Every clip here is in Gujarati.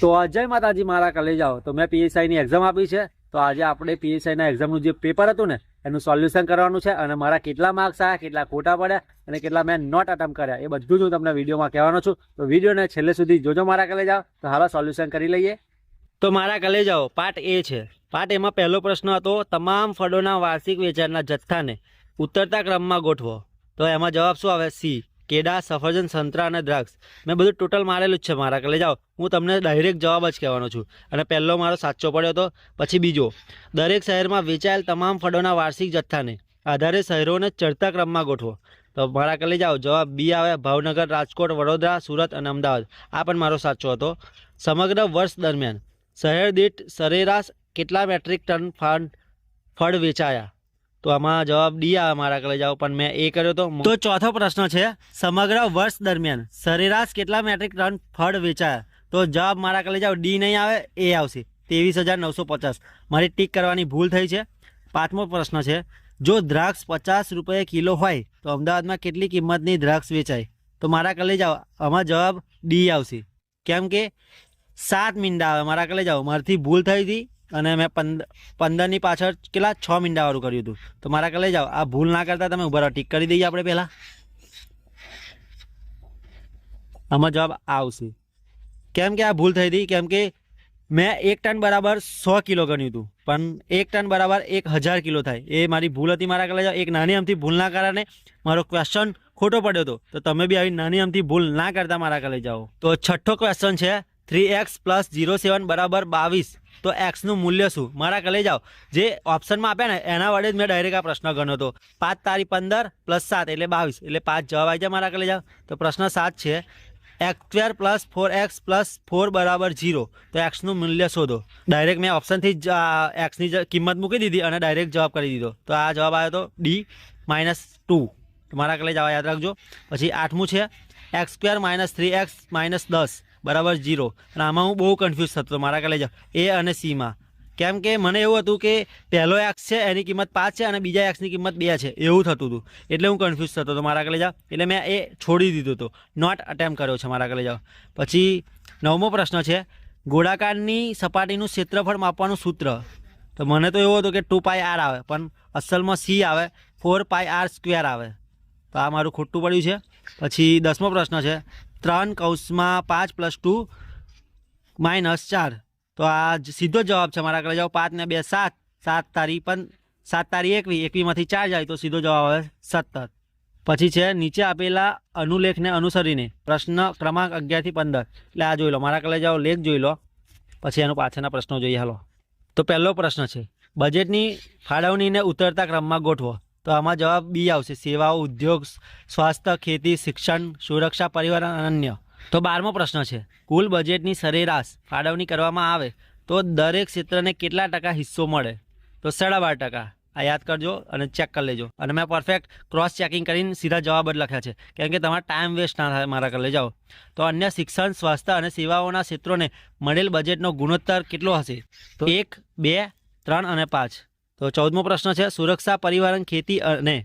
તો જય માતાજી, મારા કલેજાઓ તો મેં પીએસઆઈની એક્ઝામ આપી છે. તો આજે આપણે પીએસઆઈના એક્ઝામનું જે પેપર હતું ને, એનું સોલ્યુશન કરવાનું છે અને મારા કેટલા માર્ક્સ આવ્યા કેટલા ખોટા પડ્યા અને કેટલા મેં નોટ અટેમ્પ કર્યા. એ બધું જ હું તમને વિડીયોમાં કહેવાનો છું. તો વિડીયોને છેલ્લે સુધી જોજો મારા કલેજાઓ તો હાલો સોલ્યુશન કરી લઈએ. તો મારા કલેજાઓ પાર્ટ એ છે. પાર્ટ એમાં પહેલો પ્રશ્ન હતો, તમામ ફળોના વાર્ષિક વેચાણના જથ્થાને ઉતરતા ક્રમમાં ગોઠવો. તો એમાં જવાબ શું આવે? સી. કેડા, સફરજન, સંતરા અને દ્રાક્ષ. મેં બધું ટોટલ મારેલું જ છે મારા કલે જાઓ, હું તમને ડાયરેક્ટ જવાબ જ કહેવાનો છું. અને પહેલો મારો સાચો પડ્યો હતો પછી બીજો. દરેક શહેરમાં વેચાયેલ તમામ ફળોના વાર્ષિક જથ્થાને આધારે શહેરોને ચડતા ક્રમમાં ગોઠવો. તો મારા કલે જાઓ, જવાબ બી આવે ભાવનગર, રાજકોટ, વડોદરા, સુરત અને અમદાવાદ. આ પણ મારો સાચો હતો. સમગ્ર વર્ષ દરમિયાન શહેર દીઠ સરેરાશ કેટલા મેટ્રિક ટન ફળ વેચાયા? તો આમાં જવાબ ડી આવે મારા કલે જાઓ પણ મેં એ કર્યો તો તો ચોથો પ્રશ્ન છે, સમગ્ર વર્ષ દરમિયાન સરેરાશ કેટલા મેટ્રિક ટન ફળ વેચાયા? તો જવાબ મારા કલે જાઓ ડી નહીં આવે, એ આવશે. ત્રેવીસ હજાર નવસો પચાસ. મારી ટીક કરવાની ભૂલ થઈ છે. પાંચમો પ્રશ્ન છે, જો દ્રાક્ષ પચાસ રૂપિયે કિલો હોય, તો અમદાવાદમાં કેટલી કિંમતની દ્રાક્ષ વેચાય? તો મારા કલે જાઓ આમાં જવાબ ડી આવશે. કેમ કે સાત મિનિટ આવે મારા કલે જાઓ મારાથી ભૂલ થઈ હતી. અને મેં પંદર પંદરની પાછળ કેટલા? છ મીંડાવાળું કર્યું હતું. તો મારા કલે જાઓ, આ ભૂલ ના કરતા તમે ઊભા રહો. ટીક કરી દઈએ આપણે પહેલાં. આમાં જવાબ આવશે. કેમ કે આ ભૂલ થઈ હતી, કેમ કે મેં એક ટન બરાબર સો કિલો ગણ્યું હતું. પણ એક ટન બરાબર એક હજાર કિલો થાય. એ મારી ભૂલ હતી, મારા કલે જાઓ. એક નાની અમથી ભૂલના કારણે મારો ક્વેશ્ચન ખોટો પડ્યો હતો. તો તમે બી આવી નાની અમથી ભૂલ ના કરતા મારા કલે જાઓ. તો છઠ્ઠો ક્વેશ્ચન છે three x plus zero seven બરાબર બાવીસ. તો એક્સનું મૂલ્ય શું? મારા કલે જાઓ. જે ઓપ્શનમાં આપ્યા ને, એના વડે જ મેં ડાયરેક્ટ આ પ્રશ્ન ગણ્યો હતો. પાંચ તારી પંદર પ્લસ સાત એટલે બાવીસ. એટલે પાંચ જવાબ આવી જાય મારા કલે જાઓ. તો પ્રશ્ન સાત છે. X square plus four x plus four બરાબર જીરો તો એક્સનું મૂલ્ય શોધો. ડાયરેક્ટ મેં ઓપ્શનથી જ એક્સની કિંમત મૂકી દીધી અને ડાયરેક્ટ જવાબ કરી દીધો. તો આ જવાબ આવ્યો હતો ડી માઇનસ ટુ મારા કલે જવા યાદ રાખજો. પછી આઠમું છે. X square minus three x minus દસ. બરાબર જીરો અને આમાં હું બહુ કન્ફ્યુઝ થતો મારા કલે જાઉં એ અને સીમાં કેમ કે મને એવું હતું કે પહેલો એક્સ છે, એની કિંમત પાંચ છે અને બીજા એક્સની કિંમત બે છે. એવું થતું હતું. એટલે હું કન્ફ્યુઝ થતો હતો મારા કલે જાઉં એટલે મેં એ છોડી દીધું હતું. નોટ અટેમ્પ કર્યો છે મારા કલે જાઓ પછી નવમો પ્રશ્ન છે, ગોળાકારની સપાટીનું ક્ષેત્રફળ માપવાનું સૂત્ર. તો મને તો એવું હતું કે ટુ પાય આર આવે, પણ અસલમાં સી આવે ફોર પાય આર સ્ક્વેર આવે. તો આ મારું ખોટું પડ્યું છે. પછી દસમો પ્રશ્ન છે ત્રણ કૌંસમાં પાંચ પ્લસ ટુ માઇનસ ચાર. તો આ સીધો જવાબ છે મારા ઘરે જાઓ પાંચ ને બે, સાત. સાત તારી પણ, સાત તારી એકવી. એકવીમાંથી ચાર જાય તો સીધો જવાબ આવે સત્તર. પછી છે નીચે આપેલા અનુલેખને અનુસરીને પ્રશ્ન ક્રમાંક અગિયારથી પંદર. એટલે આ જોઈ લો. મારા કલે જાઓ, લેખ જોઈ લો. પછી એનો પાછળના પ્રશ્નો જોઈએ. હાલો. તો પહેલો પ્રશ્ન છે. બજેટની ફાળવણીને ઉતરતા ક્રમમાં ગોઠવો. તો આમાં જવાબ બી આવશે. સેવાઓ ઉદ્યોગ, સ્વાસ્થ્ય, ખેતી, શિક્ષણ, સુરક્ષા પરિવહન અને અન્ય તો બારમો પ્રશ્ન છે. કુલ બજેટની સરેરાશ ફાળવણી કરવામાં આવે તો દરેક ક્ષેત્રને કેટલા ટકા હિસ્સો મળે? તો સાડા બાર ટકા. આ યાદ કરજો અને ચેક કરી લેજો. અને મેં પરફેક્ટ ક્રોસ ચેકિંગ કરીને સીધા જવાબ જ લખ્યા છે. કેમ કે તમારે ટાઈમ વેસ્ટ ના થાય મારા કરી જાઓ. તો અન્ય શિક્ષણ, સ્વાસ્થ્ય અને સેવાઓના ક્ષેત્રોને મળેલ બજેટનો ગુણોત્તર કેટલો હશે? તો એક, બે, ત્રણ અને પાંચ. તો ચૌદમો પ્રશ્ન છે, સુરક્ષા પરિવહન, ખેતી અને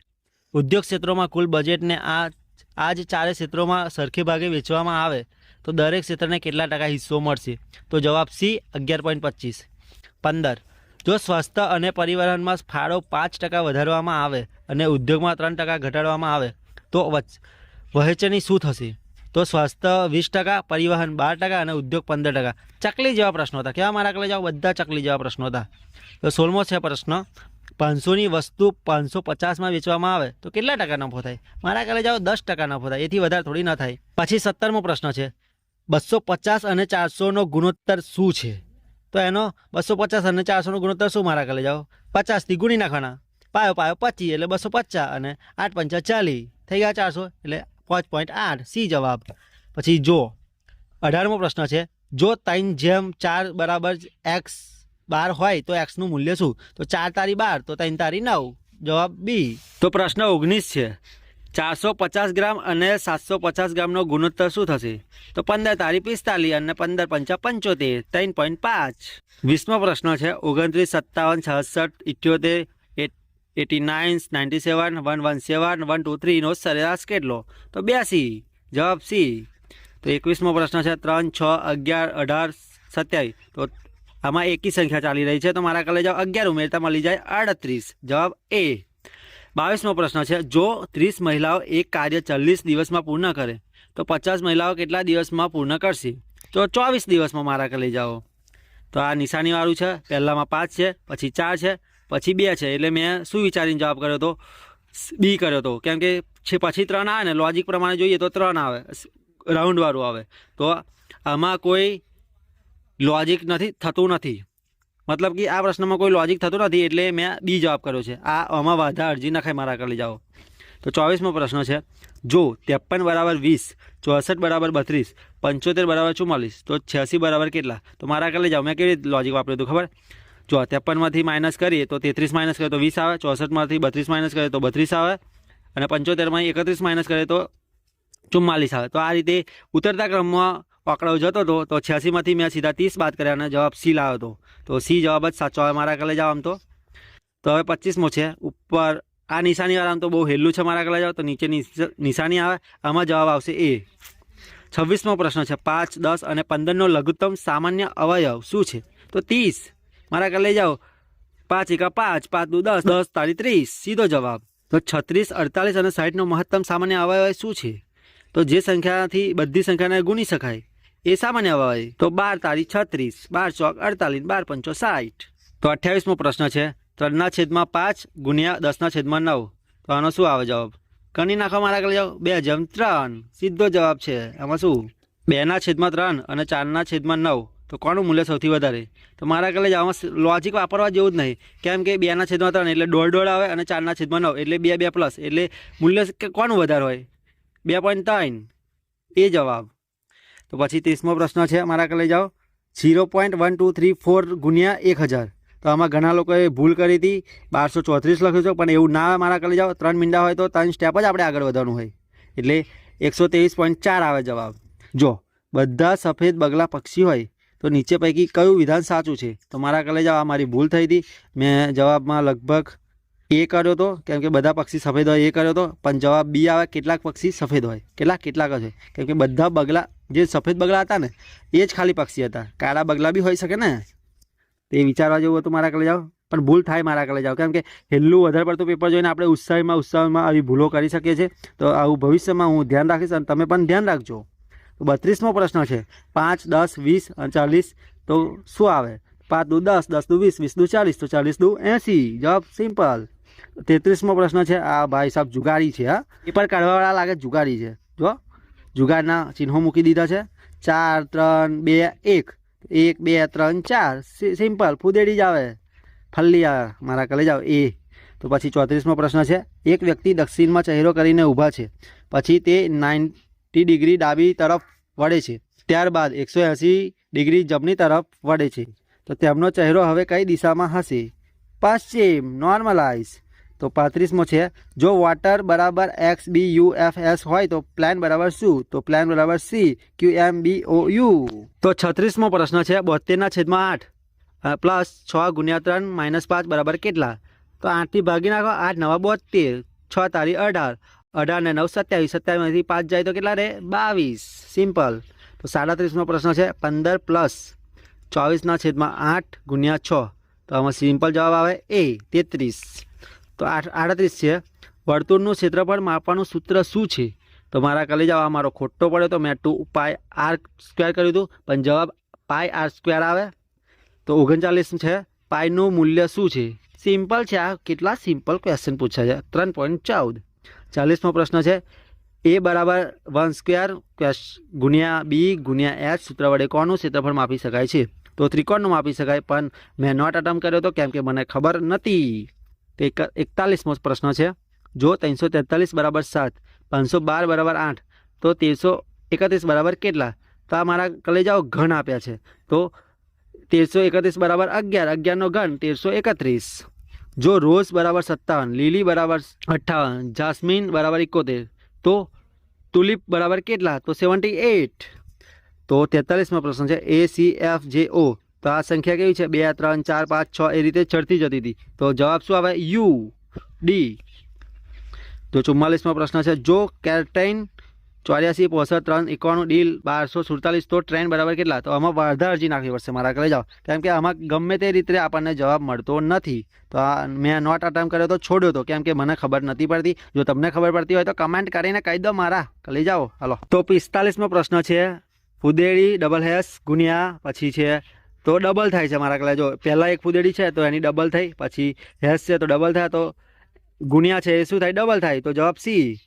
ઉદ્યોગ ક્ષેત્રોમાં કુલ બજેટને આ આ જ ચારે ક્ષેત્રોમાં સરખે ભાગે વેચવામાં આવે, તો દરેક ક્ષેત્રને કેટલા ટકા હિસ્સો મળશે? તો જવાબ સી, અગિયાર પોઈન્ટ પચીસ. પંદર. જો સ્વાસ્થ્ય અને પરિવહનમાં ફાળો પાંચ ટકા વધારવામાં આવે અને ઉદ્યોગમાં ત્રણ ટકા ઘટાડવામાં આવે, તો વચ- વહેંચણી શું થશે? તો સ્વાસ્થ્ય વીસ ટકા, પરિવહન બાર ટકા અને ઉદ્યોગ પંદર ટકા. ચકલી જેવા પ્રશ્નો હતા. કેવા મારા કલે જાઓ? બધા ચકલી જેવા પ્રશ્નો હતા. તો સોળમો છે પ્રશ્ન. પાંચસોની વસ્તુ પાંચસો પચાસમાં વેચવામાં આવે તો કેટલા ટકા નફો થાય? મારા કલે જાઓ દસ ટકા નફો થાય. એથી વધારે થોડી ન થાય. પછી સત્તરમો પ્રશ્ન છે. બસો પચાસ અને ચારસોનો ગુણોત્તર શું છે? તો એનો બસો પચાસ અને ચારસોનો ગુણોત્તર શું મારા કલે જાઓ? પચાસથી ગુણી નાખવાના. પાયો પાયો પચીસ એટલે બસો પચાસ અને આઠ પંચા ચાલીસ. થઈ ગયા ચારસો એટલે પાંચ પોઈન્ટ આઠ. સી જવાબ. પછી જો, અઢારમો પ્રશ્ન છે, જો ત્રણ જેમ ચાર બરાબર એક્સ બાર હોય તો એક્સનું મૂલ્ય શું? તો ચાર તારી બાર, તો ત્રણ તારી નવ. જવાબ બી. તો પ્રશ્ન ઓગણીસ છે. ચારસો પચાસ ગ્રામ અને સાતસો પચાસ ગ્રામનો ગુણોત્તર શું થશે? તો પંદર તારી પિસ્તાલીસ અને પંદર પંચા પંચોતેર, ત્રણ પોઈન્ટ પાંચ. વીસમો પ્રશ્ન છે, ઓગણત્રીસ, સત્તાવન, છસઠ, ઇઠ્યોતેર eighty nine ninety seven, one one seven, one two થ્રીનો સરેરાશ કેટલો? તો બ્યાસી. જવાબ સી. તો એકવીસમો પ્રશ્ન છે, ત્રણ, છ, અગિયાર, અઢાર, સત્યાવીસ. તો આમાં એકી સંખ્યા ચાલી રહી છે, તો મારા કલે જાઓ અગિયાર ઉમેરતા મળી જાય આડત્રીસ. જવાબ એ. બાવીસમો પ્રશ્ન છે, જો ત્રીસ મહિલાઓ એક કાર્ય ચાલીસ દિવસમાં પૂર્ણ કરે, તો પચાસ મહિલાઓ કેટલા દિવસમાં પૂર્ણ કરશે? તો ચોવીસ દિવસમાં મારા કલે જાઓ. તો આ નિશાનીવાળું છે, પહેલાંમાં પાંચ છે, પછી ચાર છે પછી બે છે એટલે મેં શું વિચારીને જવાબ કર્યો હતો બી કર્યો હતો કેમ કે છે પછી ત્રણ આવે ને લોજિક પ્રમાણે જોઈએ તો ત્રણ આવે. રાઉન્ડવાળું આવે. તો આમાં કોઈ લોજિક નથી, થતું નથી. મતલબ કે આ પ્રશ્નમાં કોઈ લોજિક થતું નથી એટલે મેં બી જવાબ કર્યો છે. આ આમાં વાધા, અરજી નખાય મારા કરી જાઓ. તો ચોવીસમો પ્રશ્ન છે. જો ત્રેપન બરાબર વીસ, ચોસઠ બરાબર બત્રીસ, પંચોતેર બરાબર ચુમ્માલીસ, તો છ્યાસી બરાબર કેટલા? તો મારા કરી જાઓ. મેં કેવી રીતે લોજિક વાપર્યું હતું ખબર? જો ત્રેપનમાંથી માઇનસ કરીએ તો તેત્રીસ માઇનસ કરીએ તો વીસ આવે, ચોસઠમાંથી બત્રીસ માઇનસ કરીએ તો બત્રીસ આવે અને પંચોતેરમાં એકત્રીસ માઇનસ કરીએ તો ચુમ્માલીસ આવે. તો આ રીતે ઉતરતા ક્રમમાં આંકડો જતો હતો તો છ્યાસીમાંથી મેં સીધા ત્રીસ બાદ કર્યા અને જવાબ સી લાવ્યો હતો. તો સી જવાબ જ સાચો આવે મારા કલે જાઓ આમ તો. તો હવે પચીસમો છે. ઉપર આ નિશાનીવાળા આમ તો બહુ હેલું છે મારા કલે જાઓ તો. નીચે નિશ- નિશાની આવે, આમાં જવાબ આવશે એ. છવ્વીસમો પ્રશ્ન છે. પાંચ, દસ અને પંદરનો લઘુત્તમ સામાન્ય અવયવ શું છે? તો ત્રીસ. મારા કલે જાઓ. પાંચ એકા પાંચ પાંચ દુ દસ દસ તારી ત્રીસ. સીધો જવાબ. તો છત્રીસ, અડતાલીસ અને સાઠનો મહત્તમ સામાન્ય અવયવ શું છે? તો જે સંખ્યાથી બધી સંખ્યાને ગુણી શકાય. એ સામાન્ય અવયવ. તો બાર તારી છત્રીસ, બાર ચોક અડતાલીસ, બાર પંચો સાઠ તો અઠ્યાવીસમો પ્રશ્ન છે. ત્રણના છેદમાં પાંચ ગુણ્યા દસના છેદમાં નવ. તો આનો શું આવે જવાબ? કણી નાખો મારા કરી જાઓ. બે જમ ત્રણ. સીધો જવાબ છે. આમાં શું? બેના છેદમાં ત્રણ અને ચારના છેદમાં નવ. તો કોનું મૂલ્ય સૌથી વધારે? તો મારા કલે આમાં લોજિક વાપરવા જેવું જ નહીં. કેમ કે બેના છેદમાં ત્રણ એટલે દોઢ દોઢ આવે અને ચારના છેદમાં નવ એટલે બે બે પ્લસ એટલે મૂલ્ય કોનું વધારે હોય? બે પોઈન્ટ ત્રણ. એ જવાબ. તો પછી ત્રીસમો પ્રશ્ન છે, મારા કલે જાઓ. Zero point one two three four ગુણ્યા એક હજાર. તો આમાં ઘણા લોકોએ ભૂલ કરી હતી. બારસો ચોત્રીસ લખ્યું છે, પણ એવું ના મારા કલે જાઓ. ત્રણ મીંડા હોય તો ત્રણ સ્ટેપ જ આપણે આગળ વધવાનું હોય. એટલે એકસો તેવીસ પોઈન્ટ ચાર આવે જવાબ. જો, બધા સફેદ બગલા પક્ષી હોય તો નીચે પૈકી કયું વિધાન સાચું છે? તો મારા કલે જવા મારી ભૂલ થઈ હતી. મેં જવાબમાં લગભગ એ કર્યો હતો કેમ કે બધા પક્ષી સફેદ હોય એ કર્યો હતો પણ જવાબ બી આવે કેટલાક પક્ષી સફેદ હોય. કેટલાક કેટલાક હોય. કેમ કે બધા બગલા, જે સફેદ બગલા હતા ને, એ જ ખાલી પક્ષી હતા. કાળા બગલા બી હોઈ શકે ને? તે વિચારવા જેવું હતું મારા કલે જાઓ પણ ભૂલ થાય મારા કલે જાઓ કેમ કે હેલ્લું વધારે પડતું પેપર જોઈને આપણે ઉત્સાહમાં ઉત્સાહમાં આવી ભૂલો કરી શકીએ છીએ. તો આવું ભવિષ્યમાં હું ધ્યાન રાખીશ અને તમે પણ ધ્યાન રાખજો. બત્રીસમો પ્રશ્ન છે. પાંચ, દસ, વીસ અને ચાલીસ તો શું આવે? પાંચ દુ દસ દસ દુ વીસ વીસ દુ ચાલીસ તો ચાલીસ દુ એંસી. જવાબ સિમ્પલ. તેત્રીસમો પ્રશ્ન છે. આ ભાઈ સાહેબ જુગારી છે, હા. એ પણ કાઢવાવાળા લાગે જુગારી છે. જો, જુગારના ચિહ્નો મૂકી દીધા છે. ચાર, ત્રણ, બે, એક. એક, બે, ત્રણ, ચાર. સિમ્પલ. ફુદેડી જ આવે. ફલ્લી આવે મારા કલેજ જાવ એ. તો પછી ચોત્રીસમો પ્રશ્ન છે. એક વ્યક્તિ દક્ષિણમાં ચહેરો કરીને ઊભા છે. પછી તે નાઇન્ટી ડિગ્રી ડાબી તરફ વળે છે. ત્યારબાદ એકસો એંસી ડિગ્રી જમણી તરફ વળે છે. તો તેમનો ચહેરો હવે કઈ દિશામાં હશે? પશ્ચિમ નોર્મલાઇઝ તો પાંત્રીસમો છે, જો વોટર બરાબર X B U F S હોય તો પ્લાન બરાબર શું? તો પ્લાન બરાબર C Q M B O U તો છત્રીસમો પ્રશ્ન છે બોતેરના છેદમાં આઠ. પ્લસ છ ગુણ્યા ત્રણ માઇનસ પાંચ બરાબર કેટલા? તો આઠથી ભાગી નાખો, આઠ નવા બોતેર છ તારી અઢાર. અઢાર ને નવ સત્યાવીસ, સત્યાવીસમાંથી પાંચ જાય તો કેટલા રહે? બાવીસ. સિમ્પલ તો સાડત્રીસનો પ્રશ્ન છે, પંદર પ્લસ ચોવીસના છેદમાં આઠ ગુણ્યા છ. તો આમાં સિમ્પલ જવાબ આવે એ તેત્રીસ. તો આઠ, આડત્રીસ છે. વર્તુળનું ક્ષેત્રફળ માપવાનું સૂત્ર શું છે? તો મારા કલે જાવ મારો ખોટો પડ્યો તો મેં ટુ પાય આર સ્ક્વેર કર્યું હતું, પણ જવાબ પાય આર સ્ક્વેર આવે. તો ઓગણચાલીસ છે. પાયનું મૂલ્ય શું છે? સિમ્પલ છે આ. કેટલા સિમ્પલ ક્વેશ્ચન પૂછાય છે? ત્રણ પોઈન્ટ ચૌદ. ચાલીસમો પ્રશ્ન છે. એ બરાબર વન સ્ક્વેર ગુણ્યા બી ગુણ્યા એચ સૂત્ર વડે કોનું ક્ષેત્રફળ માપી શકાય છે? તો ત્રિકોણનું માપી શકાય, પણ મેં નોટ અટેમ્પ કર્યો હતો કેમ કે મને ખબર નથી. તે એકતાલીસમો પ્રશ્ન છે. જો ત્રણસો તેતાલીસ બરાબર સાત, પાંચસો બાર બરાબર આઠ, તો તેરસો એકત્રીસ બરાબર કેટલા? તો આ મારા કલેજાઓ ઘન આપ્યા છે. તો તેરસો એકત્રીસ બરાબર અગિયાર, અગિયારનો ઘન તેરસો એકત્રીસ. જો રોઝ બરાબર સત્તાવન, લીલી બરાબર અઠ્ઠાવન, જાસ્મીન બરાબર એકોતેર, તો તુલિપ બરાબર કેટલા? તો સેવન્ટી એટ. તો તેતાલીસમો પ્રશ્ન છે એ સી એફ જે ઓ તો આ સંખ્યા કેવી છે? બે, ત્રણ, ચાર, પાંચ, છ, એ રીતે ચડતી જતી હતી. તો જવાબ શું આવે? U, D. તો ચુમ્માલીસમો પ્રશ્ન છે, જો કેર્ટાઇન ચોર્યાસી, પોસઠ, ત્રણ, એકાણું, ડીલ, બારસો, સુડતાલીસ. તો ટ્રેન બરાબર કેટલા? તો આમાં વાર્ધા અરજી નાખવી પડશે મારા કલે જાઓ. કેમ કે આમાં ગમે તે રીતે આપણને જવાબ મળતો નથી. તો આ મેં નોટ અટેમ્પ કર્યો તો છોડ્યો તો. કેમ કે મને ખબર નથી પડતી. જો તમને ખબર પડતી હોય તો કમેન્ટ કરીને કહી દો મારા લઈ જાઓ. હાલો. તો પિસ્તાલીસમો પ્રશ્ન છે. ફુદેડી ડબલ હેસ ગુણ્યા, પછી છે. તો ડબલ થાય છે મારા કલે જો પહેલાં એક ફુદેડી છે તો એની ડબલ થઈ. પછી હેસ છે તો ડબલ થાય. તો ગુણ્યા છે એ શું થાય? ડબલ થાય. તો જવાબ સી.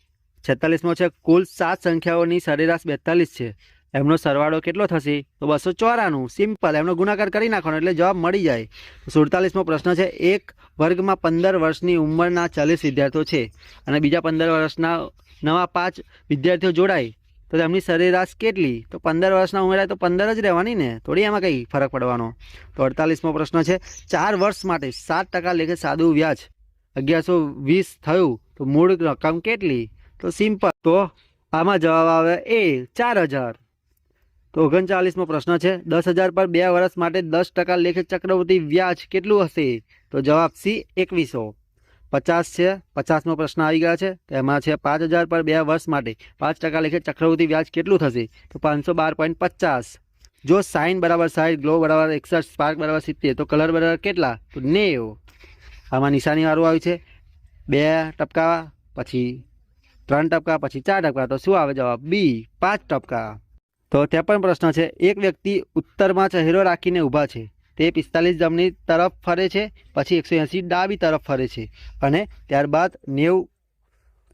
છેતાલીસમો છે, કુલ સાત સંખ્યાઓની સરેરાશ બેતાલીસ છે. એમનો સરવાળો કેટલો થશે? તો બસો ચોરાણું. સિમ્પલ એમનો ગુણાકાર કરી નાખવાનો એટલે જવાબ મળી જાય. સુડતાલીસમો પ્રશ્ન છે, એક વર્ગમાં પંદર વર્ષની ઉંમરના ચાલીસ વિદ્યાર્થીઓ છે અને બીજા પંદર વર્ષના નવા પાંચ વિદ્યાર્થીઓ જોડાય. તો તેમની સરેરાશ કેટલી? તો પંદર વર્ષના ઉમેરાય તો પંદર જ રહેવાની ને? થોડી એમાં કંઈ ફરક પડવાનો. તો અડતાલીસમો પ્રશ્ન છે, ચાર વર્ષ માટે સાત ટકા લેખે સાદું વ્યાજ. અગિયારસો વીસ થયું. તો મૂળ રકમ કેટલી? તો સિમ્પલ. તો આમાં જવાબ આવે એ, ચાર હજાર. તો ઓગણચાલીસમો પ્રશ્ન છે. દસ હજાર પર બે વર્ષ માટે દસ ટકા લેખે ચક્રવૃત્તિ વ્યાજ કેટલું હશે? તો જવાબ સી, એકવીસો. પચાસ છે. પચાસમો પ્રશ્ન આવી ગયા છે. તેમાં છે પાંચ હજાર પર બે વર્ષ માટે પાંચ ટકા લેખે ચક્રવૃત્તિ વ્યાજ કેટલું થશે? તો પાંચસો બાર પોઈન્ટ પચાસ. જો સાઇન બરાબર સાઈડ ગ્લો બરાબર એકસઠ, સ્પાર્ક બરાબર સિત્તેર, તો કલર બરાબર કેટલા? તો નેવ. આમાં નિશાનીવાળું આવ્યું છે. બે ટપકા, પછી ત્રણ ટપકા, પછી ચાર ટપકા, તો શું આવે જવાબ? બી, પાંચ ટપકા. તો ત્યાં પણ પ્રશ્ન છે, એક વ્યક્તિ ઉત્તરમાં ચહેરો રાખીને ઊભા છે. તે પિસ્તાલીસ જમણી તરફ ફરે છે, પછી એકસો એંસી ડાબી તરફ ફરે છે. અને ત્યારબાદ નેવું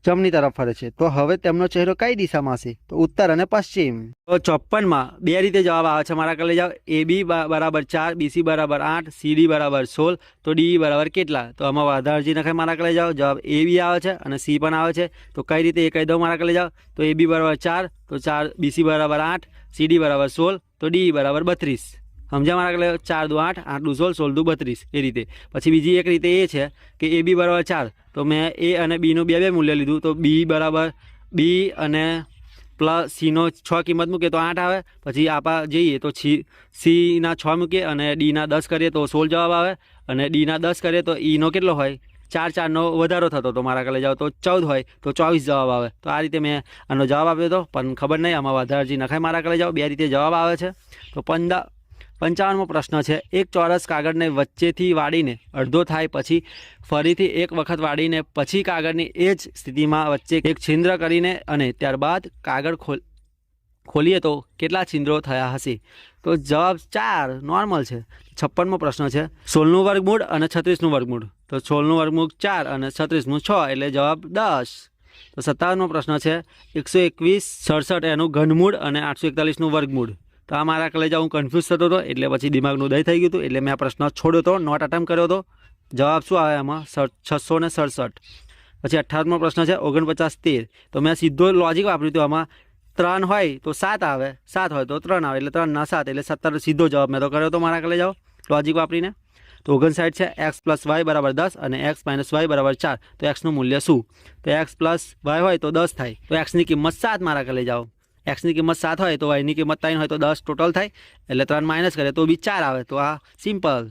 જમણી તરફ ફરે છે. તો હવે તેમનો ચહેરો કઈ દિશામાં હશે? તો ઉત્તર અને પશ્ચિમ. તો ચોપ્પનમાં બે રીતે જવાબ આવે છે. મારા કલે જાઓ. એ, બી બરાબર ચાર બીસી બરાબર આઠ સીડી બરાબર સોળ, તો ડી બરાબર કેટલા? તો આમાં વાધારજી નખાય મારા કલે જાઓ. જવાબ એ, બી આવે છે અને સી પણ આવે છે. તો કઈ રીતે એ કહી દઉં મારા કલે જાઓ? તો એ, બી, બરાબર ચાર, તો ચાર બીસી બરાબર આઠ સીડી બરાબર સોળ, તો ડી બરાબર બત્રીસ. સમજ્યા મારા કલે ચાર દુ આઠ આઠ દુ સોળ સોળ દુ બત્રીસ. એ રીતે. પછી બીજી એક રીતે એ છે કે એ બી બરાબર ચાર. તો મેં એ અને બીનું બે બે મૂલ્ય લીધું. તો બી બરાબર બી અને પ્લસ સીનો છ કિંમત મૂકીએ તો આઠ આવે. પછી આપા જઈએ તો છી સીના છ મૂકીએ અને ડીના દસ કરીએ તો સોળ જવાબ આવે. અને ડીના દસ કરીએ તો ઈનો કેટલો હોય? ચાર ચારનો વધારો થતો તો મારા કલે જાઓ તો ચૌદ હોય તો ચોવીસ જવાબ આવે. તો આ રીતે મેં આનો જવાબ આપ્યો હતો પણ ખબર નહીં, આમાં વધારજી નખાય મારા કલે જાઓ, બે રીતે જવાબ આવે છે. તો પંદા પંચાવનમો પ્રશ્ન છે. એક ચોરસ કાગળને વચ્ચેથી વાળીને અડધો થાય પછી ફરીથી એક વખત વાળીને પછી કાગળની એ જ સ્થિતિમાં વચ્ચે એક છિદ્ર કરીને અને ત્યારબાદ કાગળ ખોલ, ખોલીએ તો કેટલા છિદ્રો થયા હશે? તો જવાબ ચાર, નોર્મલ છે. છપ્પનમો પ્રશ્ન છે. સોળનું વર્ગમૂળ અને છત્રીસનું વર્ગમૂળ. તો સોળનું વર્ગમૂળ ચાર અને છત્રીસનું છ એટલે જવાબ દસ. તો સત્તાવનમો પ્રશ્ન છે. એકસો એકવીસ, સડસઠ એનું ઘનમૂળ અને આઠસો એકતાલીસનું વર્ગમૂળ. તો આ મારા કલેજા હું કન્ફ્યુઝ થતો હતો, એટલે પછી દિમાગનું દય થઈ ગયું હતું, એટલે મેં આ પ્રશ્ન છોડ્યો હતો નોટ અટેમ્પ કર્યો હતો જવાબ શું આવે એમાં છસો ને સડસઠ. પછી અઠ્ઠાવનમો પ્રશ્ન છે, ઓગણપચાસ તેર. તો મેં સીધો લોજિક વાપર્યું હતું આમાં. ત્રણ હોય તો સાત આવે. સાત હોય તો ત્રણ આવે, એટલે ત્રણ ના સાત, એટલે સત્તર સીધો જવાબ મેં તો કર્યો હતો મારા કલે જાઓ લોજિક વાપરીને. તો ઓગણસાઠ છે એક્સ પ્લસ વાય બરાબર દસ અને એક્સ માઇનસ વાય બરાબર ચાર. તો એક્સનું મૂલ્ય શું? તો એક્સ પ્લસ વાય હોય તો દસ થાય. તો એક્સની કિંમત સાત મારા કલે જાઓ એક્સની કિંમત સાત હોય તો વાયની કિંમત ત્રણ હોય તો દસ ટોટલ થાય. એટલે ત્રણ માઇનસ કરે તો બી ચાર આવે. તો આ સિમ્પલ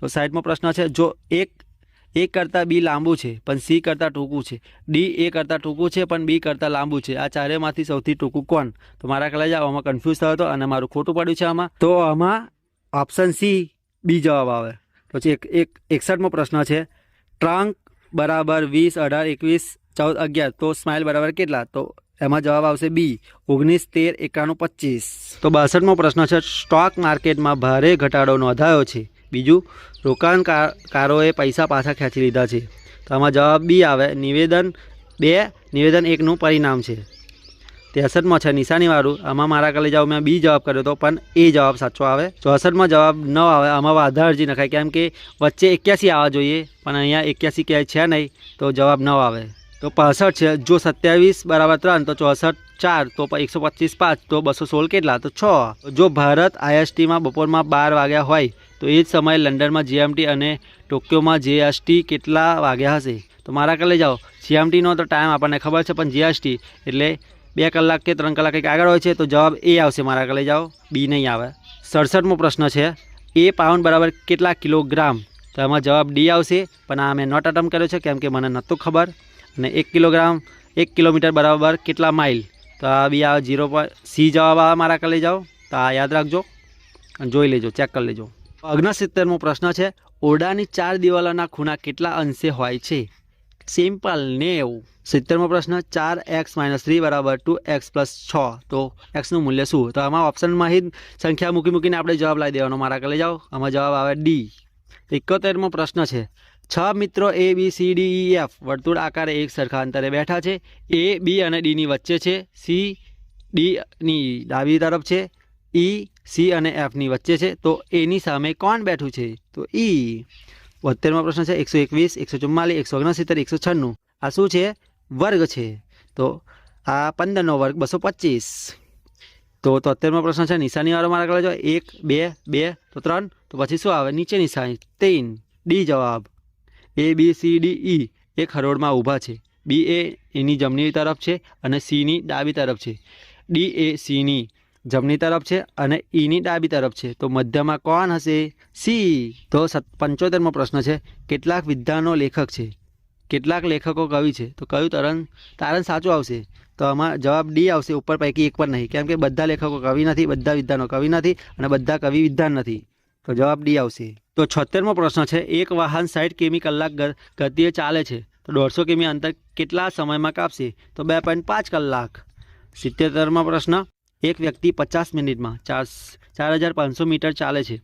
તો સાઈડમાં પ્રશ્ન છે, જો એક એક કરતાં બી લાંબુ છે, પણ સી કરતાં ટૂંકું છે. ડી એ કરતાં ટૂંકું છે, પણ બી કરતાં લાંબુ છે. આ ચારેમાંથી સૌથી ટૂંકું કોણ? તો મારા કલા જાઓ આમાં કન્ફ્યુઝ થયો હતો અને મારું ખોટું પડ્યું છે આમાં. તો આમાં ઓપ્શન સી બી જવાબ આવે. પછી એક એક, એકસઠમો પ્રશ્ન છે ટ્રંક બરાબર વીસ, અઢાર, એકવીસ, ચૌદ, અગિયાર. તો સ્માઇલ બરાબર કેટલા? તો એમાં જવાબ આવશે બી, ઓગણીસ, તેર, એકાણું, પચીસ. તો બાસઠમો પ્રશ્ન છે, સ્ટોક માર્કેટમાં ભારે ઘટાડો નોંધાયો છે. બીજું રોકાણકારોએ પૈસા પાછા ખેંચી લીધા છે. તો આમાં જવાબ બી આવે, નિવેદન બે, નિવેદન એકનું પરિણામ છે. ત્રેસઠમાં છે, નિશાનીવાળું. આમાં મારા કલે જાઓ મેં બી જવાબ કર્યો હતો પણ એ જવાબ સાચો આવે. ચોસઠમાં જવાબ ન આવે, આમાં વાધા અરજી નખાય, કેમ કે વચ્ચે એક્યાસી આવવા જોઈએ, પણ અહીંયા એક્યાસી ક્યાંય છે નહીં, તો જવાબ ન આવે. તો પાસઠ છે. જો સત્યાવીસ બરાબર ત્રણ, તો ચોસઠ ચાર, તો એકસો પચીસ પાંચ, તો બસો સોળ કેટલા? તો છ. જો ભારત આઈએસટીમાં બપોરમાં બાર વાગ્યા હોય, તો એ જ સમયે લંડનમાં જીએમટી અને ટોક્યોમાં જીએસટી કેટલા વાગ્યા હશે? તો મારા કાલે જાઓ. જીએમટીનો તો ટાઈમ આપણને ખબર છે, પણ જીએસટી એટલે બે કલાક કે ત્રણ કલાક કંઈક આગળ હોય છે, તો જવાબ એ આવશે મારા કલે જાઓ. બી નહીં આવે. સડસઠમો પ્રશ્ન છે, એ પાઉન્ડ બરાબર કેટલા કિલોગ્રામ? તો એમાં જવાબ ડી આવશે, પણ આ મેં નોટ અટમ કર્યો છે, કેમ કે મને નહોતું ખબર. અને એક કિલોગ્રામ, એક કિલોમીટર બરાબર કેટલા માઇલ? તો આ બી આ ઝીરો પોઈન્ટ સી જવાબ આવે મારા કલે જાઓ. તો આ યાદ રાખજો અને જોઈ લેજો ચેક કરી લેજો. અગ્નસિત્તેરમો પ્રશ્ન છે, ઓરડાની ચાર દિવાલોના ખૂણા કેટલા અંશે હોય છે? સિમ્પલ નેવું સિત્તેરમો પ્રશ્ન, ચાર એક્સ માઇનસ થ્રી બરાબર ટુ એક્સ પ્લસ છ. તો એક્સનું મૂલ્ય શું? તો આમાં ઓપ્શનમાં જ સંખ્યા મૂકી મૂકીને આપણે જવાબ લાવી દેવાનો. મારા કલે જાઓ. આમાં જવાબ આવે ડી. એકોતેરમો પ્રશ્ન છે છ મિત્રો A B C D E F વર્તુળ આકારે એક સરખા અંતરે બેઠા છે. એ બી અને ડીની વચ્ચે છે. સી ડીની ડાબી તરફ છે. ઈ સી અને એફની વચ્ચે છે. તો એની સામે કોણ બેઠું છે? તો ઈ બોતેરમો પ્રશ્ન છે. એકસો એકવીસ, એકસો ચુમ્માલીસ, એકસો ઓગણસિત્તેર, એકસો છન્નું. આ શું છે? વર્ગ છે. તો આ પંદરનો વર્ગ બસો પચીસ. તો તોતેરમો પ્રશ્ન છે. નિશાનીવાળો મારા કરે એક, બે બે, તો ત્રણ. તો પછી શું આવે? નીચે નિશાની. ત્રણ. ડી જવાબ. એ બી સી ડી ઈ એક હરોળમાં ઊભા છે. બી એ એની જમણી તરફ છે અને સીની ડાબી તરફ છે. ડી એ સીની જમણી તરફ છે અને ઈની ડાબી તરફ છે. તો મધ્યમાં કોણ હશે? સી તો પંચોતેરમો પ્રશ્ન છે. કેટલાક વિદ્વાનો લેખક છે. કેટલાક લેખકો કવિ છે. તો કયું તરણ તારણ સાચું આવશે? તો આમાં જવાબ ડી આવશે. ઉપર પૈકી એક પણ નહીં. કેમ કે બધા લેખકો કવિ નથી, બધા વિદ્વાનો કવિ નથી અને બધા કવિ વિદ્વાન નથી. તો જવાબ ડી આવશે. તો છોતેરમો પ્રશ્ન છે, એક વાહન સાઠ કિમી કલાક ગતિએ ચાલે છે, તો દોઢસો કિમી અંતર કેટલા સમયમાં કાપશે? તો બે પોઈન્ટ પાંચ કલાક. સિત્તેરમો પ્રશ્ન, એક વ્યક્તિ પચાસ મિનિટમાં ચાર ચાર હજાર પાંચસો મીટર ચાલે છે,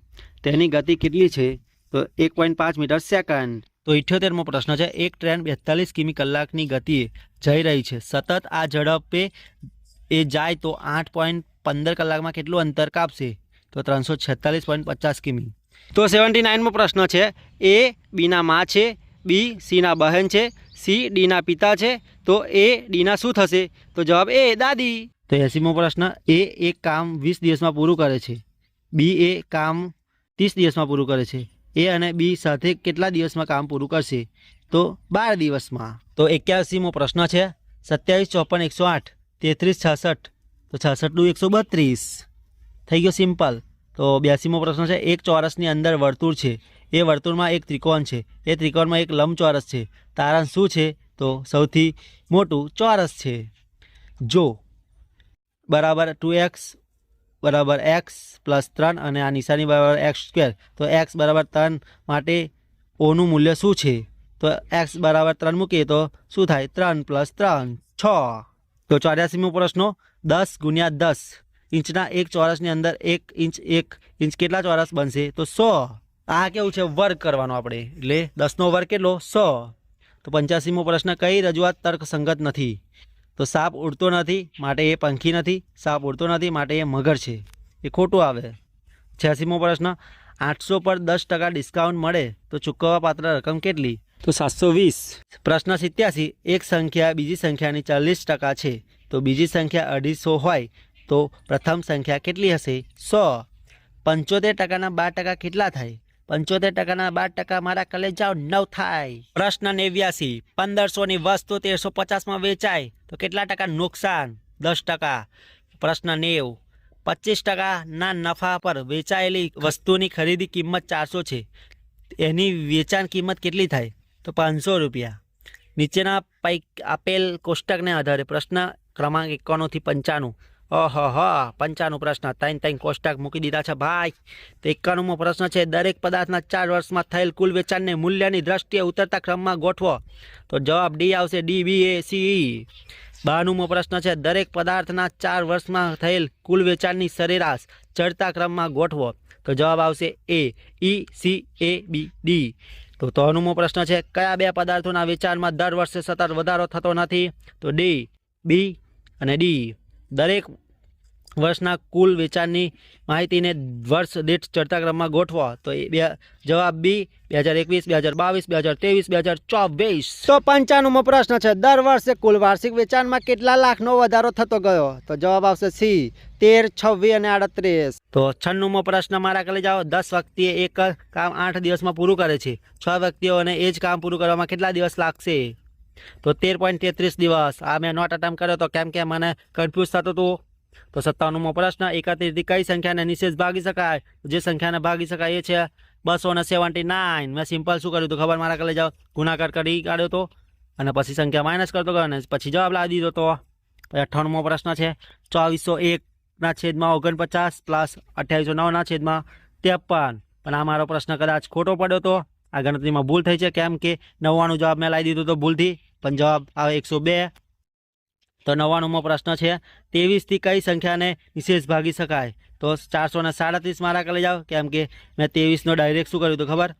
તેની ગતિ કેટલી છે? તો એક પોઈન્ટ પાંચ મીટર સેકન્ડ. તો ઇઠ્યોતેરમો પ્રશ્ન છે, એક ટ્રેન બેતાલીસ કિમી કલાકની ગતિએ જઈ રહી છે, સતત આ ઝડપે એ જાય તો આઠ પોઈન્ટ પંદર કલાકમાં કેટલું અંતર કાપશે? તો ત્રણસો છેતાલીસ પોઈન્ટ પચાસ કિમી. તો સેવન્ટી નાઇનમો પ્રશ્ન છે. એ બીના મા છે, બી સીના બહેન છે, સી ડીના પિતા છે, તો એ ડીના શું થશે? તો જવાબ એ દાદી. તો એસીમો પ્રશ્ન, એ એક કામ વીસ દિવસમાં પૂરું કરે છે. બી એ કામ ત્રીસ દિવસમાં પૂરું કરે છે. એ અને બી સાથે કેટલા દિવસમાં કામ પૂરું કરશે? તો બાર દિવસમાં. તો એક્યાસીમો પ્રશ્ન છે. સત્યાવીસ ચોપન એકસો આઠ, તેત્રીસ છાસઠ, તો છાસઠનું એકસો બત્રીસ. થઈ ગયો સિમ્પલ. તો બ્યાસીમો પ્રશ્ન છે, એક ચોરસની અંદર વર્તુળ છે. એ વર્તુળમાં એક ત્રિકોણ છે. એ ત્રિકોણમાં એક લંબચોરસ છે. તારણ શું છે? તો સૌથી મોટું ચોરસ છે. જો બરાબર ટુ એક્સ બરાબર એક્સ પ્લસ ત્રણ અને આ નિશાની બરાબર એક્સ સ્ક્વેર. તો એક્સ બરાબર ત્રણ માટે ઓનું મૂલ્ય શું છે? તો એક્સ બરાબર ત્રણ મૂકીએ તો શું થાય? ત્રણ પ્લસ ત્રણ, છ. તો ચોર્યાસીમો પ્રશ્નો, દસ ગુણ્યા દસ. ઇંચના એક ચોરસની અંદર એક ઇંચ એક ઇંચ કેટલા ચોરસ બનશે? તો સો. આ કેવું છે? વર્ગ કરવાનો આપણે. એટલે દસનો વર્ગ કેટલો? સો. તો પંચ્યાસીમો પ્રશ્ન કઈ રજૂઆત તર્કસંગત નથી? તો સાપ ઉડતો નથી માટે એ પંખી નથી. સાપ ઉડતો નથી માટે એ મગર છે. એ ખોટું આવે. છ્યાસીમો પ્રશ્ન આઠસો પર દસ ટકા ડિસ્કાઉન્ટ મળે તો ચૂકવવા પાત્ર રકમ કેટલી? તો સાતસો વીસ. પ્રશ્ન સિત્યાસી એક સંખ્યા બીજી સંખ્યાની ચાલીસ ટકા છે. તો બીજી સંખ્યા અઢીસો હોય તો પ્રથમ સંખ્યા કેટલી હશે? સો. પંચોતેર ટકાના બાર ટકા કેટલા થાય? પંચોતેર ટકાના બાર ટકા મારા કલે જાઓ નવ થાય. પ્રશ્ન નેવ્યાસી. પંદરસોની વસ્તુ તેરસો પચાસમાં વેચાય, તો કેટલા ટકા નુકસાન? દસ ટકા. પ્રશ્ન નેવ. પચીસ ટકાના નફા પર વેચાયેલી વસ્તુની ખરીદી કિંમત ચારસો છે. એની વેચાણ કિંમત કેટલી થાય? તો પાંચસો રૂપિયા. નીચેના પૈક આપેલ કોષ્ટકને આધારે પ્રશ્ન ક્રમાંક એકાણુંથી પંચાણું. ઓહો હો પંચાણું પ્રશ્ન. ત્રણ ત્રણ કોષ્ટક મૂકી દીધા છે ભાઈ. તો એકાણુંમો પ્રશ્ન છે, દરેક પદાર્થના ચાર વર્ષમાં થયેલ કુલ વેચાણને મૂલ્યની દ્રષ્ટિએ ઉતરતા ક્રમમાં ગોઠવો. તો જવાબ ડી આવશે, ડી, બી, એ, સી બાનુમો પ્રશ્ન છે, દરેક પદાર્થના ચાર વર્ષમાં થયેલ કુલ વેચાણની સરેરાશ ચડતા ક્રમમાં ગોઠવો. તો જવાબ આવશે એ, ઈ, સી, એ, બી, ડી. તો તોનુંમો પ્રશ્ન છે, કયા બે પદાર્થોના વેચાણમાં દર વર્ષે સતત વધારો થતો નથી? તો ડી, બી અને ડી. દરેક વર્ષના કુલ વેચાણની માહિતીને વર્ષ દીઠ ચડતા ક્રમમાં ગોઠવો. તો એ બે જવાબ બી બે હજાર એકવીસ બે હજાર બાવીસ બે હજાર ત્રેવીસ બે હજાર ચોવીસ. તો પંચાણુંમો પ્રશ્ન છે દર વર્ષે કુલ વાર્ષિક વેચાણમાં કેટલા લાખનો વધારો થતો ગયો? તો જવાબ આવશે સી તેર છવ્વીસ અને આડત્રીસ. તો છન્નુંમો પ્રશ્ન મારા કલે જાઓ. દસ વ્યક્તિએ એક કામ આઠ દિવસમાં પૂરું કરે છે. છ વ્યક્તિઓને એ જ કામ પૂરું કરવામાં કેટલા દિવસ લાગશે? તો તેર પોઈન્ટ તેત્રીસ દિવસ. આ મેં નોટ અટેમ્પ કર્યો તો કેમ કે મને કન્ફ્યુઝ થતું હતું તો સત્તાણુંમો પ્રશ્ન, એકત્રીસથી કઈ સંખ્યાને નિશેષ ભાગી શકાય? જે સંખ્યાને ભાગી શકાય એ છે બસો ને સેવન્ટી નાઇન. મેં સિમ્પલ શું કર્યું હતું ખબર મારા કલે જાઓ? ગુણાકાર કરી કાઢ્યો હતો અને પછી સંખ્યા માઇનસ કરતો ગયો અને પછી જવાબ લાવી દીધો તો. પછી અઠ્ઠાણુંમો પ્રશ્ન છે, ચોવીસો એકના છેદમાં ઓગણપચાસ પ્લસ અઠ્યાવીસો નવના છેદમાં ત્રેપન. પણ આ મારો પ્રશ્ન કદાચ ખોટો પડ્યો તો. આ ગણતરીમાં ભૂલ થઈ છે. કેમ કે નવ્વાણું જવાબ મેં લાવી દીધું તો ભૂલથી. પણ જવાબ આવે એકસો બે. તો નવ્વાણુંમો પ્રશ્ન છે, ત્રેવીસથી કઈ સંખ્યાને નિશેષ ભાગી શકાય? તો ચારસો ને સાડત્રીસ મારા કરી જાઓ કેમ કે મેં ત્રેવીસનો ડાયરેક્ટ શું કર્યું હતું ખબર?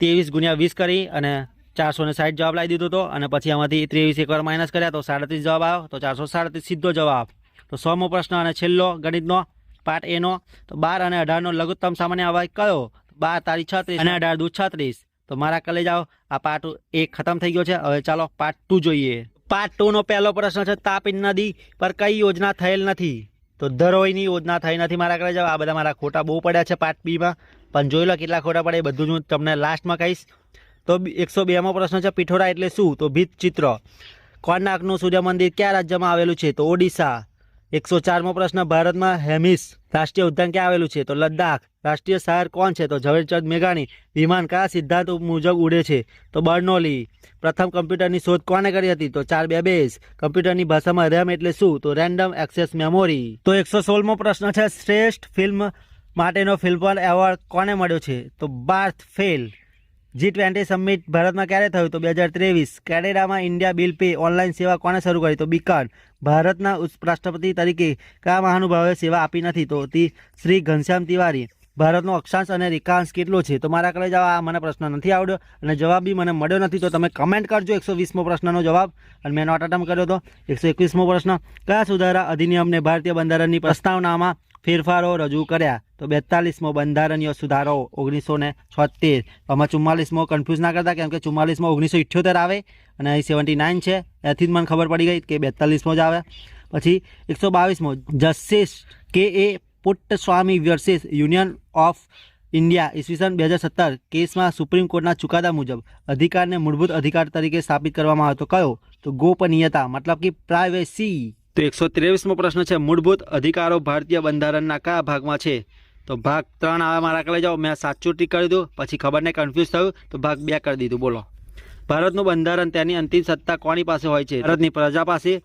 ત્રેવીસ ગુણ્યા વીસ કરી અને ચારસો ને સાઠ જવાબ લાવી દીધો હતો અને પછી આમાંથી ત્રેવીસ એકવાર માઇનસ કર્યા તો સાડત્રીસ જવાબ આવ્યો તો ચારસો સાડત્રીસ સીધો જવાબ. તો સોમો પ્રશ્ન અને છેલ્લો ગણિતનો, પાર્ટ એનો તો બાર અને અઢારનો લઘુત્તમ સામાન્ય અવાજ કયો? બાર તારી છત્રીસ અને અઢાર દુ છત્રીસ. તો મારા કલે જાઓ. આ પાર્ટ એક ખતમ થઈ ગયો છે. હવે ચાલો પાર્ટ ટુ જોઈએ. પાર્ટ ટુ નો પહેલો પ્રશ્ન છે, તાપી નદી પર કઈ યોજના થયેલ નથી? તો ધરોઈની યોજના થઈ નથી મારા કલે જાઓ. આ બધા મારા ખોટા બહુ પડ્યા છે પાર્ટ બીમાં પણ જોઈ લો કેટલા ખોટા પડે એ બધું જ હું તમને લાસ્ટમાં કહીશ. તો એકસો બેમો પ્રશ્ન છે, પિઠોરા એટલે શું? તો ભીત ચિત્ર કોર્નાકનું સૂર્ય મંદિર કયા રાજ્યમાં આવેલું છે? તો ઓડિશા. એકસો ચારમો પ્રશ્ન. ભારતમાં હેમિસ રાષ્ટ્રીય ઉદ્યાન ક્યાં આવેલું છે? તો લદ્દાખ. રાષ્ટ્રીય શહેર કોણ છે? તો ઝવેરચંદ મેઘાણી. વિમાન કયા સિદ્ધાંત મુજબ ઉડે છે? તો બર્નોલી. પ્રથમ કમ્પ્યુટરની શોધ કોણે કરી હતી? તો ચાર બે બેઝ. કમ્પ્યુટરની ભાષામાં રેમ એટલે શું? તો રેન્ડમ એક્સેસ મેમોરી. તો એકસો સોળમો પ્રશ્ન છે. શ્રેષ્ઠ ફિલ્મ માટેનો ફિલ્મફેર એવોર્ડ કોને મળ્યો છે? તો બાર્થ ફેલ. જી ટ્વેન્ટી સમિટ ભારતમાં ક્યારે થયું તો બે હજાર ત્રેવીસ કેનેડામાં ઇન્ડિયા બિલ પે ઓનલાઈન સેવા કોણે શરૂ કરી તો બિકાન ભારતના ઉપરાષ્ટ્રપતિ તરીકે કયા મહાનુભાવે સેવા આપી નથી તો તે શ્રી ઘનશ્યામ તિવારી. ભારતનો અક્ષાંશ અને રેખાંશ કેટલો છે તો મારા કડે જવાબ આ મને પ્રશ્ન નથી આવડ્યો અને જવાબ બી મને મળ્યો નથી તો તમે કમેન્ટ કરજો એકસો વીસમો પ્રશ્નનો જવાબ. અને મેં નોટ અટેમ્પ કર્યો હતો એકસો એકવીસમો પ્રશ્ન. કયા સુધારા અધિનિયમને ભારતીય બંધારણની પ્રસ્તાવનામાં ફેરફારો રજૂ કર્યા. તો બેતાલીસમો બંધારણીય સુધારો ઓગણીસો ને છોતેર આમાં ચુમ્માલીસમો કન્ફ્યુઝ ના કરતા, કેમ કે ચુમ્માલીસમાં ઓગણીસો ઇઠ્યોતેર આવે અને અહીં સેવન્ટી નાઇન છે. એથી જ મને ખબર પડી ગઈ કે બેતાલીસમો જ આવે. પછી એકસો બાવીસમો, justice K A Puttaswamy versus union of India ઈસવીસન બે હજાર સત્તર. કેસમાં સુપ્રીમ કોર્ટના ચુકાદા મુજબ અધિકારને મૂળભૂત અધિકાર તરીકે સ્થાપિત કરવામાં આવ્યો કયો? તો ગોપનીયતા, મતલબ કે પ્રાઇવેસી તો એકસો ત્રેવીસમો પ્રશ્ન છે, મૂળભૂત અધિકારો ભારતીય બંધારણના કયા ભાગમાં છે? તો ભાગ ત્રણ આવે મારા કલે જાઓ, મેં સાચું ટીક કરી દીધું, પછી ખબરને કન્ફ્યુઝ થયું, તો ભાગ બે કરી દીધું, બોલો. ભારતનું બંધારણ તેની અંતિમ સત્તા કોની પાસે હોય છે? ભારતની પ્રજા પાસે.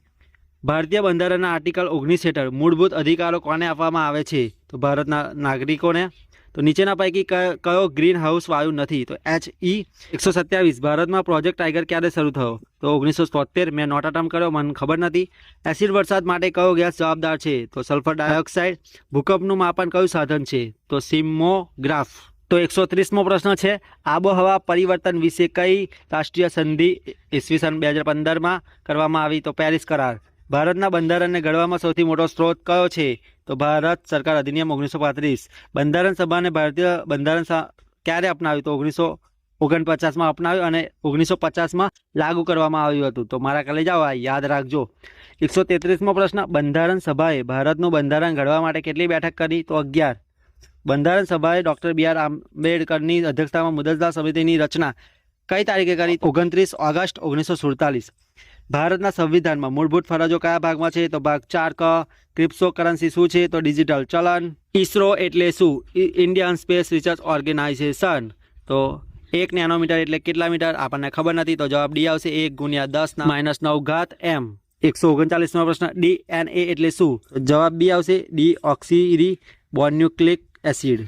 ભારતીય બંધારણના આર્ટિકલ ઓગણીસ હેઠળ, મૂળભૂત અધિકારો કોને આપવામાં આવે છે? તો ભારતના નાગરિકોને. તો નીચેના પૈકી કયો- ગ્રીન હાઉસ વાયુ નથી? તો એચ ઈ એકસો સત્યાવીસ. ભારતમાં પ્રોજેક્ટ ટાઈગર ક્યારે શરૂ થયો? તો ઓગણીસો તોતેર મેં નોટ અટમ કર્યો, મને ખબર નથી. એસિડ વરસાદ માટે કયો ગેસ જવાબદાર છે? તો સલ્ફર ડાયોક્સાઇડ. ભૂકંપનું માપન કયું સાધન છે? તો સિમોગ્રાફ તો એકસો ત્રીસમો પ્રશ્ન છે, આબોહવા પરિવર્તન વિશે કઈ રાષ્ટ્રીય સંધિ ઈસવીસન બે હજાર પંદરમાં કરવામાં આવી? તો પેરિસ કરાર. ભારતના બંધારણને ઘડવામાં સૌથી મોટો સ્ત્રોત કયો છે? તો ભારત સરકાર અધિનિયમ ઓગણીસો પાંત્રીસ. બંધારણ સભાને ભારતીય બંધારણ ક્યારે અપનાવ્યું? તો ઓગણીસો ઓગણપચાસમાં અપનાવ્યું અને ઓગણીસો પચાસમાં લાગુ કરવામાં આવ્યું હતું. તો મારા કાલે જાઓ, આ યાદ રાખજો. એકસો તેત્રીસમો પ્રશ્ન. બંધારણ સભાએ ભારતનું બંધારણ ઘડવા માટે કેટલી બેઠક કરી? તો અગિયાર. બંધારણ સભાએ ડૉક્ટર બી આર આંબેડકરની અધ્યક્ષતામાં મુદતદાર સમિતિની રચના કઈ તારીખે કરી? ઓગણત્રીસ ઓગસ્ટ ઓગણીસો સુડતાલીસ. ભારતના સંવિધાનમાં મૂળભૂત ફરજો કયા ભાગમાં છે? તો ભાગ ચાર ક ક્રિપ્સો કરન્સી શું છે? તો ડિજિટલ ચલન. ઇસરો એટલે શું? ઇન્ડિયન સ્પેસ રિસર્ચ ઓર્ગેનાઇઝેશન તો એક નેનોમીટર એટલે કેટલા મીટર? આપણને ખબર નથી, તો જવાબ ડી આવશે એક ગુણ્યા દસ માઇનસ નવ ઘાત એમ. એકસો ઓગણચાલીસનો પ્રશ્ન. ડી એન એ એટલે શું? જવાબ બી આવશે ડી ઓક્સિરી બોન્યુક્લિક એસિડ.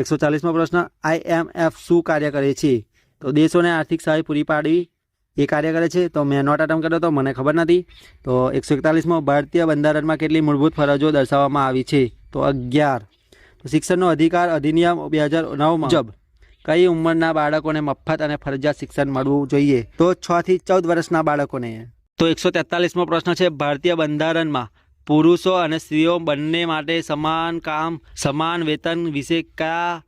એકસો ચાલીસમો પ્રશ્ન. આઈએમએફ શું કાર્ય કરે છે? તો દેશોને આર્થિક સહાય પૂરી પાડવી એ કાર્ય કરે છે. તો મેં નોટ અટેમ્પ કર્યો તો મને ખબર નથી. તો એકસો એકતાલીસમાં ભારતીય બંધારણમાં કેટલી મૂળભૂત ફરજો દર્શાવવામાં આવી છે? તો અગિયાર. શિક્ષણનો અધિકાર અધિનિયમ બે હજાર નવ મુજબ કઈ ઉંમરના બાળકોને મફત અને ફરજિયાત શિક્ષણ મળવું જોઈએ? તો છ થી ચૌદ વર્ષના બાળકોને. તો એકસો તેતાલીસમો પ્રશ્ન છે, ભારતીય બંધારણમાં પુરુષો અને સ્ત્રીઓ બંને માટે સમાન કામ, સમાન વેતન વિશે કયા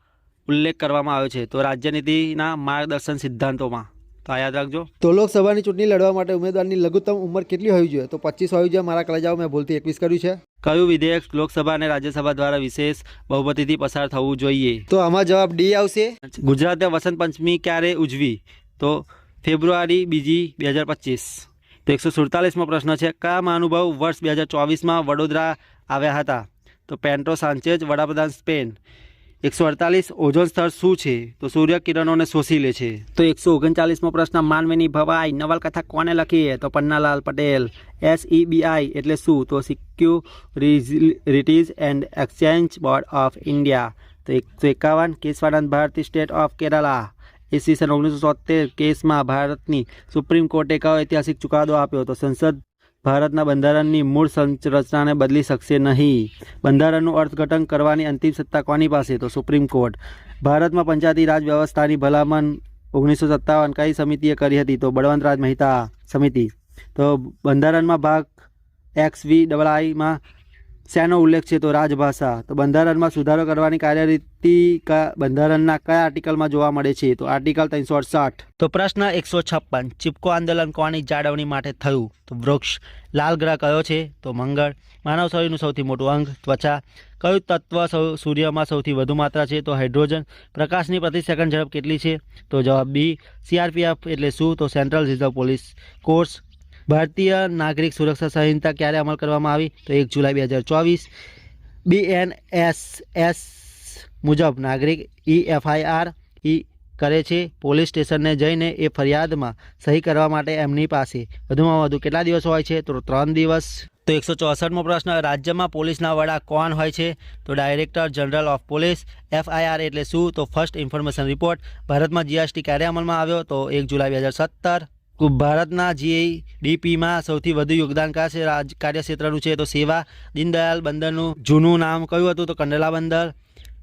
ઉલ્લેખ કરવામાં આવ્યો છે? તો રાજ્યનીતિના માર્ગદર્શન સિદ્ધાંતોમાં. તો આ યાદ રાખજો. તો લોકસભાની ચૂંટણી લડવા માટે ઉમેદવારની લઘુત્તમ ઉંમર કેટલી હોવી જોઈએ? તો પચીસ હોવી જોઈએ. મારા કલેજાઓ મેં ભૂલથી એકવીસ કર્યું છે. કયું વિધેયક લોકસભા અને રાજ્યસભા દ્વારા વિશેષ બહુમતીથી પસાર થવું જોઈએ? તો આમાં જવાબ ડી આવશે. ગુજરાતે વસંત પંચમી ક્યારે ઉજવી? તો ફેબ્રુઆરી બીજી બે હજાર પચીસ. તો એકસો સુડતાલીસમો પ્રશ્ન છે. કયા મહાનુભાવ વર્ષ બે હજાર ચોવીસમાં વડોદરા આવ્યા હતા? તો પેન્ટ્રો સાંચેજ વડાપ્રધાન સ્પેન. એકસો અડતાલીસ ઓઝોન સ્તર શું છે? તો સૂર્ય કિરણોને શોષી લે છે. તો એકસો ઓગણચાલીસમો પ્રશ્ન, માનવીની ભવાઈ, નવલકથા કોને લખી તો પન્નાલાલ પટેલ એસઈબીઆઈ એટલે શું? તો securities and exchange board of India. તો એકસો એકાવન કેશવાનંદ ભારતી સ્ટેટ ઓફ કેરાલા. ઈસવીસન ઓગણીસો સોતેર કેસમાં ભારતની સુપ્રીમ કોર્ટે કયો ઐતિહાસિક ચુકાદો આપ્યો? તો સંસદ ભારતના બંધારણની મૂળ સંરચનાને બદલી શકશે નહીં. બંધારણનું અર્થઘટન કરવાની અંતિમ સત્તા કોની પાસે? તો સુપ્રીમ કોર્ટ. ભારતમાં પંચાયતી રાજ વ્યવસ્થાની ભલામણ ઓગણીસો સત્તાવન કઈ સમિતિએ કરી હતી? તો બળવંતરાજ મહેતા સમિતિ. તો બંધારણમાં ભાગ એક્સ વી ડબલ આઈમાં શેનો ઉલ્લેખ છે તો રાજભાષા? તો બંધારણમાં સુધારો કરવાની કાર્યરીતિ બંધારણના કયા આર્ટિકલમાં જોવા મળે છે? તો આર્ટિકલ ત્રણસો અડસઠ. તો પ્રશ્ન એકસો છપ્પન. ચિપકો આંદોલન કોની જાળવણી માટે થયું? તો વૃક્ષ. લાલ ગ્રહ કયો છે? તો મંગળ. માનવ શરીરનું સૌથી મોટું અંગ, ત્વચા. કયું તત્વ સૂર્યમાં સૌથી વધુ માત્રા છે? તો હાઇડ્રોજન. પ્રકાશની પ્રતિ સેકન્ડ ઝડપ કેટલી છે? તો જવાબ બી. સીઆરપીએફ એટલે શું? તો સેન્ટ્રલ રિઝર્વ પોલીસ કોર્સ. ભારતીય નાગરિક સુરક્ષા સંહિતા ક્યારે અમલ કરવામાં આવી? તો એક જુલાઈ બે હજાર ચોવીસ બીએનએસએસ મુજબ નાગરિક ઈ એફઆઈઆર ઈ કરે છે. પોલીસ સ્ટેશનને જઈને એ ફરિયાદમાં સહી કરવા માટે એમની પાસે. વધુમાં વધુ કેટલા દિવસ હોય છે? તો ત્રણ દિવસ. તો એકસો ચોસઠમો પ્રશ્ન, રાજ્યમાં પોલીસના વડા કોણ હોય છે? તો director general of police FIR એટલે શું? તો ફર્સ્ટ ઇન્ફોર્મેશન રિપોર્ટ ભારતમાં જીએસટી ક્યારે અમલમાં આવ્યો? તો એક જુલાઈ બે હજાર સત્તર ભારતના જીડીપીમાં સૌથી વધુ યોગદાન કયા છે રાજ કાર્યક્ષેત્રનું છે તો સેવા, દીનદયાલ બંદરનું જૂનું નામ કયું હતું તો કંડલા બંદર.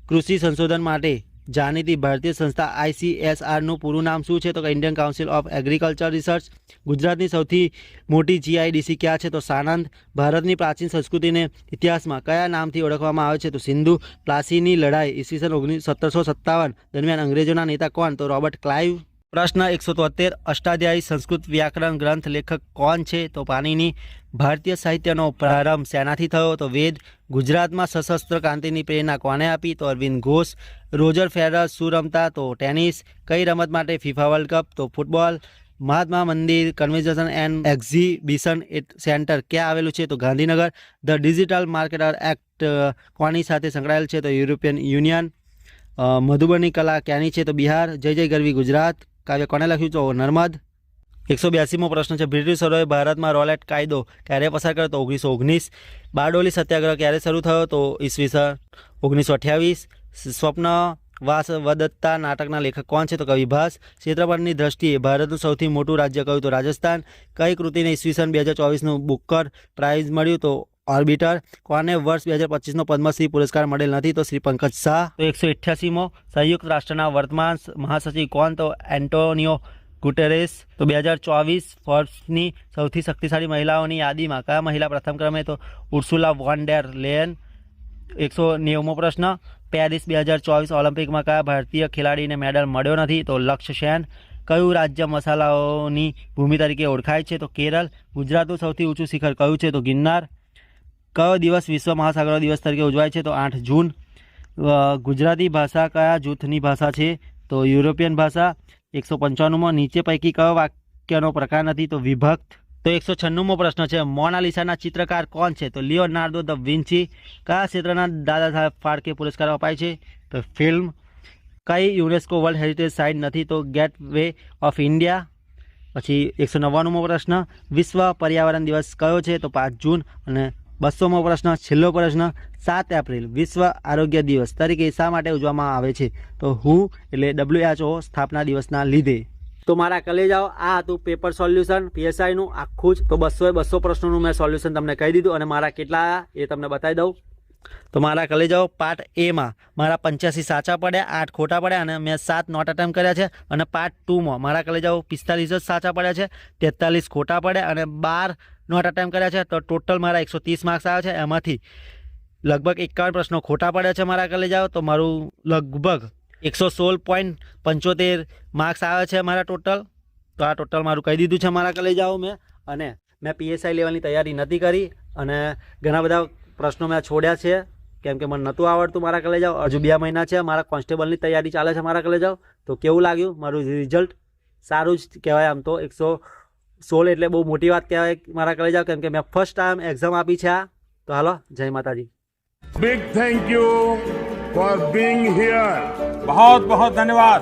કૃષિ સંશોધન માટે જાણીતી ભારતીય સંસ્થા આઈસીએસઆરનું પૂરું નામ શું છે તો Indian council of agriculture research. ગુજરાતની સૌથી મોટી જીઆઈડીસી ક્યાં છે તો સાણંદ. ભારતની પ્રાચીન સંસ્કૃતિને ઇતિહાસમાં કયા નામથી ઓળખવામાં આવે છે તો સિંધુ. પ્લાસીની લડાઈ ઈસવીસન ઓગણીસ સત્તરસો સત્તાવન દરમિયાન અંગ્રેજોના નેતા કોણ તો રોબર્ટ ક્લાઇવ. પ્રશ્ન એકસો તોતેર અષ્ટાધ્યાયી સંસ્કૃત વ્યાકરણ ગ્રંથ લેખક કોણ છે? તો પાણીની ભારતીય સાહિત્યનો પ્રારંભ શેનાથી થયો? તો વેદ, ગુજરાતમાં સશસ્ત્ર ક્રાંતિની પ્રેરણા કોને આપી? તો અરવિંદ ઘોષ, રોજર ફેરર શું રમતા? તો ટેનિસ, કઈ રમત માટે ફિફા વર્લ્ડ કપ? તો football, Mahatma Mandir, convention and exhibition centre ક્યાં આવેલું છે? તો Gandhinagar, the digital marketer act કોની સાથે સંકળાયેલ છે? તો યુરોપિયન યુનિયન મધુબની કલા ક્યાંની છે? તો બિહાર, જય જય ગરવી ગુજરાત. કાવ્ય કોને લખ્યું? તો નર્મદ. એકસો બ્યાસીમો પ્રશ્ન છે. બ્રિટિશરોએ ભારતમાં રોલેટ કાયદો ક્યારે પસાર કર્યો? તો ઓગણીસો ઓગણીસ. બારડોલી સત્યાગ્રહ ક્યારે શરૂ થયો? તો ઈસવીસન ઓગણીસો અઠ્યાવીસ. સ્વપ્ન, વાસ, વદત્તા નાટકના લેખક કોણ છે? તો કવિભાસ ક્ષેત્રફળની દ્રષ્ટિએ ભારતનું સૌથી મોટું રાજ્ય કયું? તો રાજસ્થાન. કઈ કૃતિને ઈસવીસન બે હજાર ચોવીસનું બુકર પ્રાઇઝ મળ્યું? તો ઓર્બિટર. કોને વર્ષ બે હજાર પચીસનો પદ્મશ્રી પુરસ્કાર મળેલ નથી તો શ્રી પંકજ શાહ. તો એકસો અઠ્યાસીમો સંયુક્ત રાષ્ટ્રના વર્તમાન મહાસચિવ કોણ? તો એન્ટોનિયો ગુટેરેસ. તો બે હજાર ચોવીસ ફોર્બ્સની સૌથી શક્તિશાળી મહિલાઓની યાદીમાં કયા મહિલા પ્રથમ ક્રમે? તો ઉર્સુલા વોન ડેર લેન એકસો નેવમો પ્રશ્ન. પેરિસ બે હજાર ચોવીસ ઓલિમ્પિકમાં કયા ભારતીય ખેલાડીને મેડલ મળ્યો નથી? તો લક્ષ્ય સેન. કયું રાજ્ય મસાલાઓની ભૂમિ તરીકે ઓળખાય છે? તો કેરળ. ગુજરાતનું સૌથી ઊંચું શિખર કયું છે? તો ગિરનાર. કયો દિવસ વિશ્વ મહાસાગરો દિવસ તરીકે ઉજવાય છે? તો આઠ જૂન. ગુજરાતી ભાષા કયા જૂથની ભાષા છે? તો યુરોપિયન ભાષા એકસો પંચાણુંમાં. નીચે પૈકી કયો વાક્યનો પ્રકાર નથી? તો વિભક્ત. તો એકસો છન્નુંમો પ્રશ્ન છે. મોનાલિસાના ચિત્રકાર કોણ છે? તો લિયોનાર્ડો ધ વિન્ચી. કયા ક્ષેત્રના દાદા સાહેબ ફાળકે પુરસ્કાર અપાય છે? તો ફિલ્મ. કઈ યુનેસ્કો વર્લ્ડ હેરિટેજ સાઇટ નથી? તો ગેટ વે ઓફ ઇન્ડિયા. પછી એકસો નવ્વાણુંમો પ્રશ્ન. વિશ્વ પર્યાવરણ દિવસ કયો છે? તો પાંચ જૂન. અને બસોમો પ્રશ્ન છેલ્લો પ્રશ્ન સાત એપ્રિલ, વિશ્વ આરોગ્ય દિવસ તરીકે શા માટે ઉજવવામાં આવે છે? તો હું એટલે ડબ્લ્યુએચઓ સ્થાપના દિવસના લીધે. તો મારા કલેજાઓ, આ હતું પેપર સોલ્યુશન પીએસઆઈનું આખું જ. તો બસો બસો પ્રશ્નોનું મેં સોલ્યુશન તમને કહી દીધું અને મારા કેટલા એ તમને બતાવી દઉં. તો મારા કલેજાઓ પાર્ટ એમાં મારા પંચ્યાસી સાચા પડ્યા, આઠ ખોટા પડ્યા અને મેં સાત નોટ અટેમ્પ કર્યા છે અને પાર્ટ ટુમાં. મારા કલેજાઓ પિસ્તાલીસ જ સાચા પડ્યા છે, તેતાલીસ ખોટા પડ્યા અને બાર નોટ અટેમ્પ કર્યા છે, તો ટોટલ મારા એકસો ત્રીસ માર્ક્સ આવે છે. એમાંથી લગભગ એકાવન પ્રશ્નો ખોટા પડ્યા છે મારા કલેજાઓ તો મારું લગભગ એકસો સોળ પોઈન્ટ પંચોતેર માર્ક્સ આવે છે મારા ટોટલ તો આ ટોટલ મારું કહી દીધું છે મારા કલેજાઓ મેં. અને મેં પીએસઆઈ લેવલની તૈયારી નથી કરી અને ઘણા બધા પ્રશ્નો મેં છોડ્યા છે. કેમ કે મને નહોતું આવડતું મારા કલેજાઓ હજુ બે મહિના છે, મારા કોન્સ્ટેબલની તૈયારી ચાલે છે મારા કલેજાઓ તો કેવું લાગ્યું? મારું રિઝલ્ટ સારું જ કહેવાય આમ તો. એકસો સોલ એટલે બહુ મોટી વાત કહેવાય મારા કલે જાવ કેમ કે મેં ફર્સ્ટ ટાઈમ એક્ઝામ આપી છે તો હાલો, જય માતાજી. Big thank you for being here બહુ બહુ ધન્યવાદ.